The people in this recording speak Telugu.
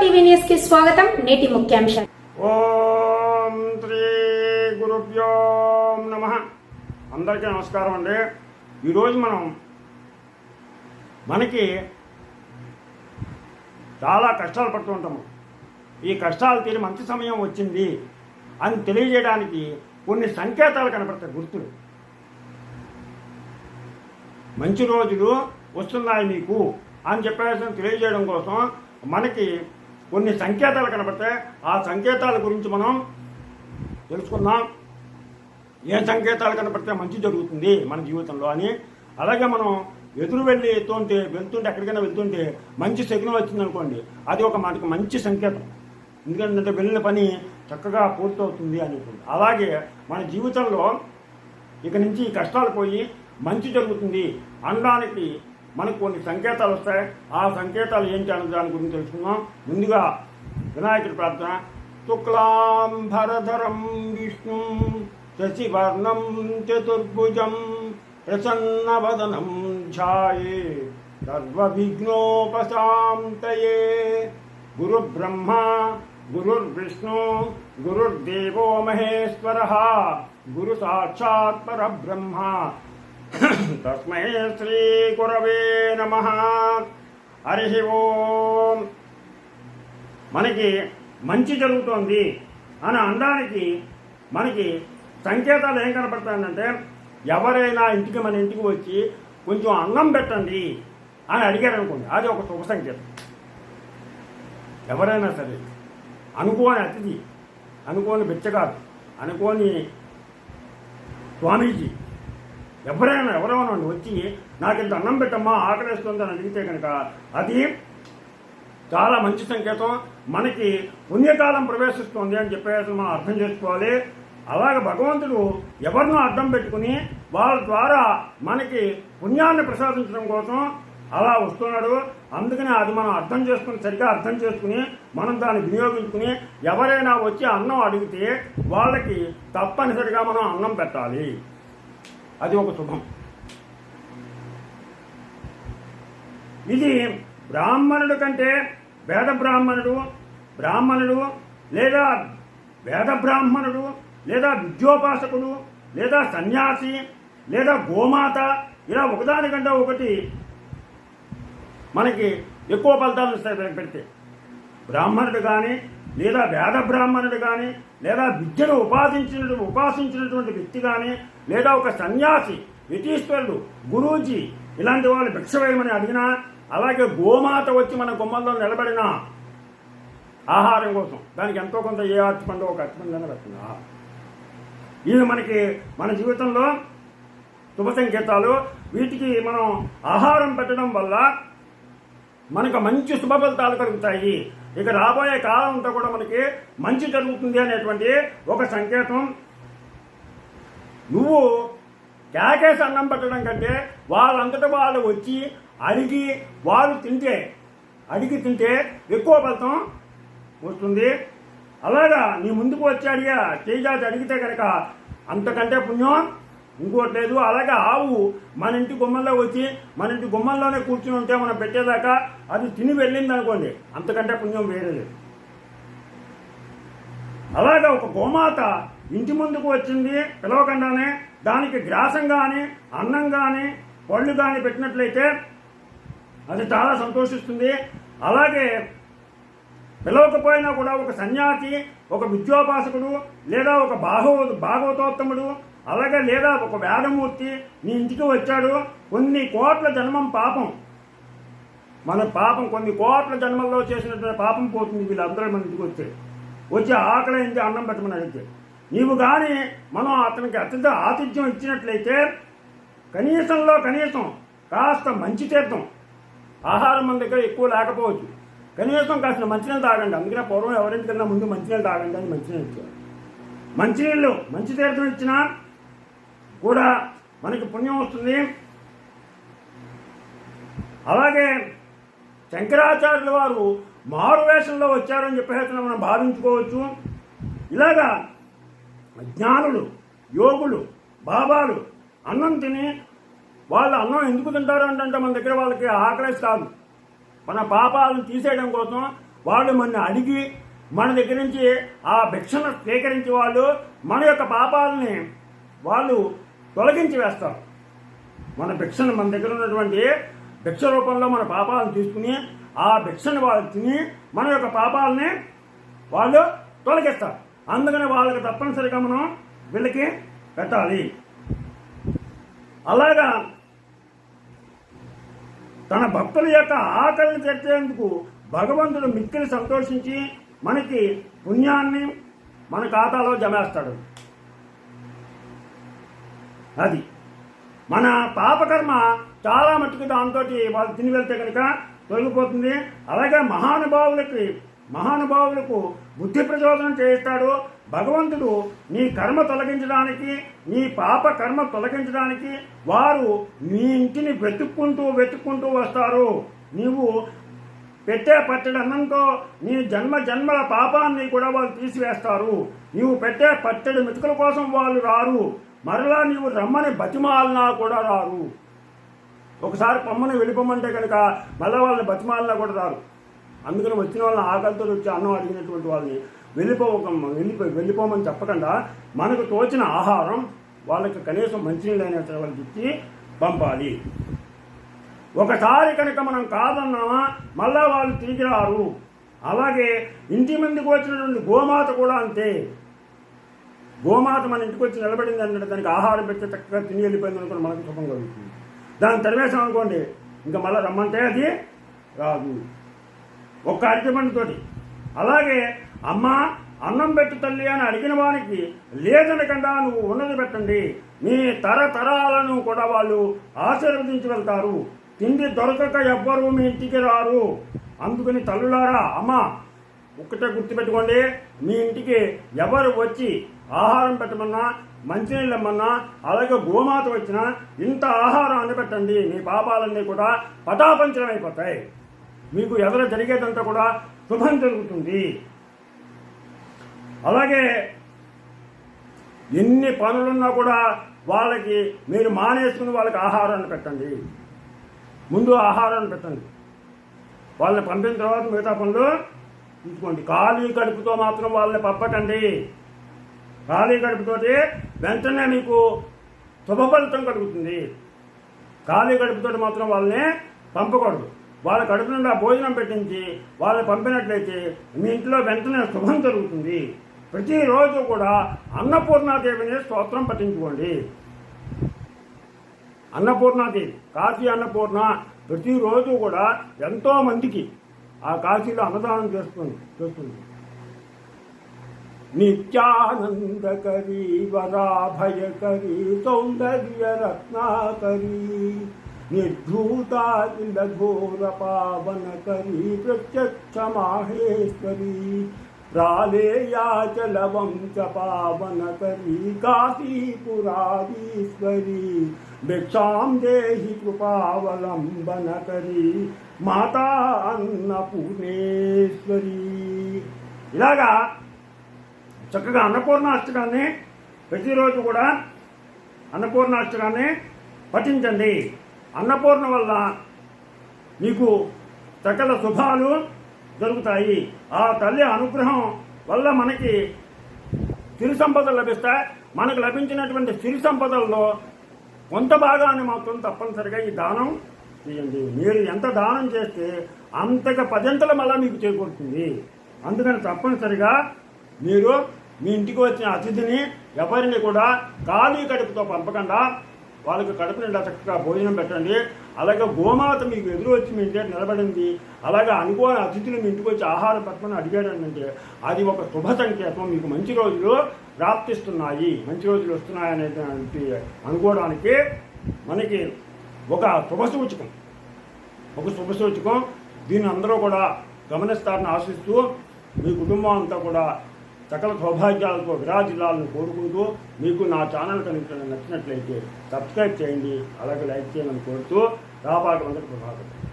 టీవీ న్యూస్కి స్వాగతం. నేటి ముఖ్యాంశాలు. ఓం శ్రీ గురుభ్యో నమ. అందరికీ నమస్కారం అండి. ఈరోజు మనం మనకి చాలా కష్టాలు పడుతూ ఉంటాము. ఈ కష్టాలు తీరి మంచి సమయం వచ్చింది అని తెలియజేయడానికి కొన్ని సంకేతాలు కనపడతాయి గుర్తులు మంచి రోజులు వస్తున్నాయి మీకు అని చెప్పేసి తెలియజేయడం కోసం మనకి కొన్ని సంకేతాలు కనపడతాయి ఆ సంకేతాల గురించి మనం తెలుసుకుందాం. ఏ సంకేతాలు కనపడితే మంచి జరుగుతుంది మన జీవితంలో అని. అలాగే మనం ఎదురు వెళ్ళి వెళ్తుంటే వెళ్తుంటే ఎక్కడికైనా వెళ్తుంటే మంచి శకునం వచ్చిందనుకోండి అది ఒక మనకి మంచి సంకేతం. ఎందుకంటే వెళ్ళిన పని చక్కగా పూర్తవుతుంది అనుకుంది అలాగే మన జీవితంలో ఇక నుంచి కష్టాలు పోయి మంచి జరుగుతుంది అనడానికి మనకు కొన్ని సంకేతాలు వస్తాయి ఆ సంకేతాలు ఏంటి అన్న దాని గురించి తెలుసుకుందాం ముందుగా వినాయకుడి ప్రార్థన శుక్లాంబరధరం విష్ణు శశివర్ణం చతుర్భుజం ప్రసన్నవదనం ఛాయే సర్వవిఘ్నోపశాంతయే గురుబ్రహ్మ గురుర్విష్ణు గురుర్దేవో మహేశ్వర గురు సాక్షాత్ పరబ్రహ్మ తస్మై శ్రీ గురవే నమ హరి ఓం మనకి మంచి జరుగుతోంది అని అనడానికి మనకి సంకేతాలు ఏం కనపడతాయంటే ఎవరైనా ఇంటికి మన ఇంటికి వచ్చి కొంచెం అన్నం పెట్టండి అని అడిగారు అనుకోండి అది ఒక శుభ సంకేతం. ఎవరైనా సరే అనుకోని అతిథి అనుకోని బిచ్చగాడు అనుకోని స్వామీజీ ఎవరైనా ఎవరైనా వచ్చి నాకు ఇంత అన్నం పెట్టమ్మా ఆకలిస్తుంది అని అడిగితే కనుక అది చాలా మంచి సంకేతం. మనకి పుణ్యకాలం ప్రవేశిస్తుంది అని చెప్పేసి మనం అర్థం చేసుకోవాలి. అలాగే భగవంతుడు ఎవరినో అర్థం పెట్టుకుని వాళ్ళ ద్వారా మనకి పుణ్యాన్ని ప్రసాదించడం కోసం అలా వస్తున్నాడు. అందుకని అది మనం అర్థం చేసుకుని సరిగ్గా అర్థం చేసుకుని మనం దాన్ని వినియోగించుకుని ఎవరైనా వచ్చి అన్నం అడిగితే వాళ్ళకి తప్పనిసరిగా మనం అన్నం పెట్టాలి. అది ఒక శుభం. ఇది బ్రాహ్మణుడు కంటే వేద బ్రాహ్మణుడు బ్రాహ్మణుడు లేదా వేద బ్రాహ్మణుడు లేదా విద్యోపాసకుడు లేదా సన్యాసి లేదా గోమాత ఇలా ఒకదానికంటే ఒకటి మనకి ఎక్కువ ఫలితాలు ఇస్తాయి పెడితే. బ్రాహ్మణుడు కానీ లేదా వేద బ్రాహ్మణుడు కానీ లేదా విద్యను ఉపాసించిన ఉపాసించినటువంటి వ్యక్తి కానీ లేదా ఒక సన్యాసి యతీశ్వరుడు గురూజీ ఇలాంటి వాళ్ళు భిక్ష వేయమని అడిగినా అలాగే గోమాత వచ్చి మన గుమ్మంలో నిలబడిన ఆహారం కోసం దానికి ఎంతో కొంత ఏ అర్చపండు ఒక అర్చపండు పెట్టింది ఇవి మనకి మన జీవితంలో శుభ సంకేతాలు. వీటికి మనం ఆహారం పెట్టడం వల్ల మనకు మంచి శుభ ఫలితాలు కలుగుతాయి. ఇక రాబోయే కాలం అంతా కూడా మనకి మంచి జరుగుతుంది అనేటువంటి ఒక సంకేతం. నువ్వు కేకేసి అన్నం పెట్టడం కంటే వాళ్ళంతటా వాళ్ళు వచ్చి అడిగి వాళ్ళు తింటే అడిగి తింటే ఎక్కువ ఫలితం వస్తుంది. అలాగా నీ ముందుకు వచ్చి అడిగా చేజాతి అడిగితే కనుక అంతకంటే పుణ్యం ఇంకోటి లేదు. అలాగే ఆవు మన ఇంటి గుమ్మంలో వచ్చి మన ఇంటి గుమ్మంలోనే కూర్చుని ఉంటే మనం పెట్టేదాకా అది తిని వెళ్ళింది అనుకోండి అంతకంటే పుణ్యం వేరే లేదు. అలాగే ఒక గోమాత ఇంటి ముందుకు వచ్చింది పిలవకుండానే దానికి గ్రాసం కానీ అన్నం కానీ పళ్ళు కానీ పెట్టినట్లయితే అది చాలా సంతోషిస్తుంది. అలాగే పిలవకపోయినా కూడా ఒక సన్యాసి ఒక విద్యోపాసకుడు లేదా ఒక భాగవ భాగవతోత్తముడు అలాగే లేదా ఒక వేదమూర్తి నీ ఇంటికి వచ్చాడు కొన్ని కోట్ల జన్మం పాపం. మన పాపం కొన్ని కోట్ల జన్మల్లో చేసినటువంటి పాపం పోతుంది వీళ్ళందరూ మన ఇంటికి వచ్చి. వచ్చి ఆకలి అయింది అన్నం పెట్టమని అడిగితే నీవు కానీ మనం అతనికి అత్యంత ఆతిథ్యం ఇచ్చినట్లయితే కనీసంలో కనీసం కాస్త మంచి తీర్థం ఆహారం మన దగ్గర ఎక్కువ లేకపోవచ్చు. కనీసం కాస్త మంచినీళ్ళు తాగండి. అందుకనే పూర్వం ఎవరింటికన్నా ముందు మంచినీళ్ళు తాగండి అని మంచినీళ్ళు ఇచ్చారు. మంచినీళ్ళు మంచి తీర్థం ఇచ్చినా కూడా మనకి పుణ్యం వస్తుంది. అలాగే శంకరాచార్యుల వారు మారు వేషంలో వచ్చారని చెప్పేసి మనం భావించుకోవచ్చు. ఇలాగా జ్ఞానులు యోగులు బాబాలు అన్నం తిని వాళ్ళు అన్నం ఎందుకు తింటారు అంటే మన దగ్గర వాళ్ళకి ఆకలేసి కాదు. మన పాపాలను తీసేయడం కోసం వాళ్ళు మన అడిగి మన దగ్గర నుంచి ఆ భిక్షను స్వీకరించి వాళ్ళు మన యొక్క పాపాలని వాళ్ళు తొలగించి వేస్తారు మన భిక్షను మన దగ్గర ఉన్నటువంటి భిక్ష రూపంలో మన పాపాలను తీసుకుని ఆ భిక్షను వాళ్ళు తిని మన యొక్క పాపాలని వాళ్ళు తొలగిస్తారు. అందుకని వాళ్ళకి తప్పనిసరిగా మనం వీళ్ళకి పెట్టాలి. అలాగా తన భక్తుల యొక్క ఆకలిని తెచ్చేందుకు భగవంతుడు మిక్కిలి సంతోషించి మనకి పుణ్యాన్ని మన ఖాతాలో జమేస్తాడు. అది. మన పాపకర్మ చాలా మట్టుకు దాంతో వాళ్ళు తిని వెళ్తే కనుక తొలగిపోతుంది. అలాగే మహానుభావులకి మహానుభావులకు బుద్ధి ప్రచోదనం చేస్తాడు భగవంతుడు నీ కర్మ తొలగించడానికి నీ పాప కర్మ తొలగించడానికి వారు నీ ఇంటిని వెతుక్కుంటూ వెతుక్కుంటూ వస్తారు. నీవు పెట్టే పట్టెడు అన్నంతో నీ జన్మ జన్మల పాపాన్ని కూడా వాళ్ళు తీసివేస్తారు. నీవు పెట్టే పట్టెడు మెతుకుల కోసం వాళ్ళు రారు. మరలా నీవు రమ్మని బతిమాలనా కూడా రారు. ఒకసారి పమ్మని వెళ్ళిపోమంటే కనుక మళ్ళీ వాళ్ళని బతిమాలనా కూడా రారు. అందుకని వచ్చిన వాళ్ళని ఆకలితో వచ్చి అన్నం అడిగినటువంటి వాళ్ళని వెళ్ళిపోక వెళ్ళిపో వెళ్ళిపోమని చెప్పకుండా మనకు తోచిన ఆహారం వాళ్ళకి కనీసం మంచినీళ్ళు అయిన వాళ్ళకి ఇచ్చి పంపాలి. ఒకసారి కనుక మనం కాదన్నామా మళ్ళా వాళ్ళు తిరిగి రారు. అలాగే ఇంటి ముందుకు వచ్చినటువంటి గోమాత కూడా అంతే. గోమాత మన ఇంటికి వచ్చి నిలబడింది అంటే దానికి ఆహారం పెడితే చక్కగా తిని వెళ్ళిపోయింది అనుకోండి మనకు సుఖం కలుగుతుంది. దాన్ని తరివేశాం అనుకోండి ఇంకా మళ్ళీ రమ్మంటే అది రాదు. ఒక్క అరటిపండుతోటి అలాగే అమ్మ అన్నం పెట్టు తల్లి అని అడిగిన వానికి లేదనకుండా నువ్వు ఉన్నది పెట్టండి. మీ తరతరాలను కూడా వాళ్ళు ఆశీర్వదించి వెళ్తారు. తిండి దొరకక ఎవ్వరూ మీ ఇంటికి రారు. అందుకని తల్లులారా అమ్మ ఒక్కటే గుర్తుపెట్టుకోండి మీ ఇంటికి ఎవరు వచ్చి ఆహారం పెట్టమన్నా మంచినీళ్ళు ఇమ్మన్నా అలాగే గోమాత వచ్చినా ఇంత ఆహారం అందపెట్టండి మీ పాపాలన్నీ కూడా పటాపంచలం అయిపోతాయి. మీకు ఎదురు జరిగేదంతా కూడా శుభం జరుగుతుంది. అలాగే ఎన్ని పనులున్నా కూడా వాళ్ళకి మీరు మానేసుకుని వాళ్ళకి ఆహారాన్ని పెట్టండి. ముందు ఆహారాన్ని పెట్టండి. వాళ్ళని పంపిన తర్వాత మిగతా పనులు తీసుకోండి. ఖాళీ కడుపుతో మాత్రం వాళ్ళని పంపకండి. ఖాళీ కడుపుతోటి వెంటనే మీకు శుభ ఫలితం కలుగుతుంది. ఖాళీ కడుపుతోటి మాత్రం వాళ్ళని పంపకూడదు. వాళ్ళ కడుపు నుండి భోజనం పెట్టించి వాళ్ళని పంపినట్లయితే మీ ఇంట్లో వెంటనే శుభం జరుగుతుంది. ప్రతిరోజు కూడా అన్నపూర్ణాదేవిని స్తోత్రం పఠించుకోండి. అన్నపూర్ణాదేవి కాశీ అన్నపూర్ణ ప్రతిరోజు కూడా ఎంతో మందికి ఆ కాశీలో అన్నదానం చేస్తుంది చేస్తుంది నిత్యానందకరీ వరాభయకరీ సౌందర్య రత్నాకరీ నిర్ధూతాఖిల ఘోర పావనకరీ ప్రత్యక్ష మాహేశ్వరీ ప్రాళేయాచల వంశ పావనకరీ కాశీపురాధీశ్వరీ భిక్షాం దేహి కృపావలంబనకరీ మాతా అన్నపూర్ణేశ్వరి ఇలాగా చక్కగా అన్నపూర్ణాష్టకాన్ని ప్రతిరోజు కూడా అన్నపూర్ణాష్టకాన్ని పఠించండి. అన్నపూర్ణ వల్ల మీకు సకల శుభాలు జరుగుతాయి. ఆ తల్లి అనుగ్రహం వల్ల మనకి సిరి సంపదలు లభిస్తాయి. మనకు లభించినటువంటి సిరి సంపదల్లో కొంత భాగాన్ని మాత్రం తప్పనిసరిగా ఈ దానం చేయండి. మీరు ఎంత దానం చేస్తే అంతగా పదంతల మళ్ళా మీకు చేకూరుతుంది. అందుకని తప్పనిసరిగా మీరు మీ ఇంటికి వచ్చిన అతిథిని ఎవరిని కూడా ఖాళీ కడుపుతో పంపకుండా వాళ్ళకి కడుపు నిండా చక్కగా భోజనం పెట్టండి. అలాగే గోమాత మీకు ఎదురు వచ్చి మీ ఇంటి నిలబడింది. అలాగే అనుకోని అతిథులు మీ ఇంటికి వచ్చి ఆహారం పెట్టమని అడిగాడంటే అది ఒక శుభ సంకేతం. మీకు మంచి రోజులు ప్రాప్తిస్తున్నాయి మంచి రోజులు వస్తున్నాయనే అనుకోవడానికి మనకి ఒక శుభ సూచకం ఒక శుభ సూచకం దీన్ని అందరూ కూడా గమనిస్తారని ఆశిస్తూ మీ కుటుంబం అంతా కూడా సకల సౌభాగ్యాలతో విరాజిల్లాలను కోరుకుంటూ మీకు నా ఛానల్ కనుక నచ్చినట్లయితే సబ్స్క్రైబ్ చేయండి అలాగే లైక్ చేయమని కోరుతూ రాబాటు అందరికీ ప్రభావితం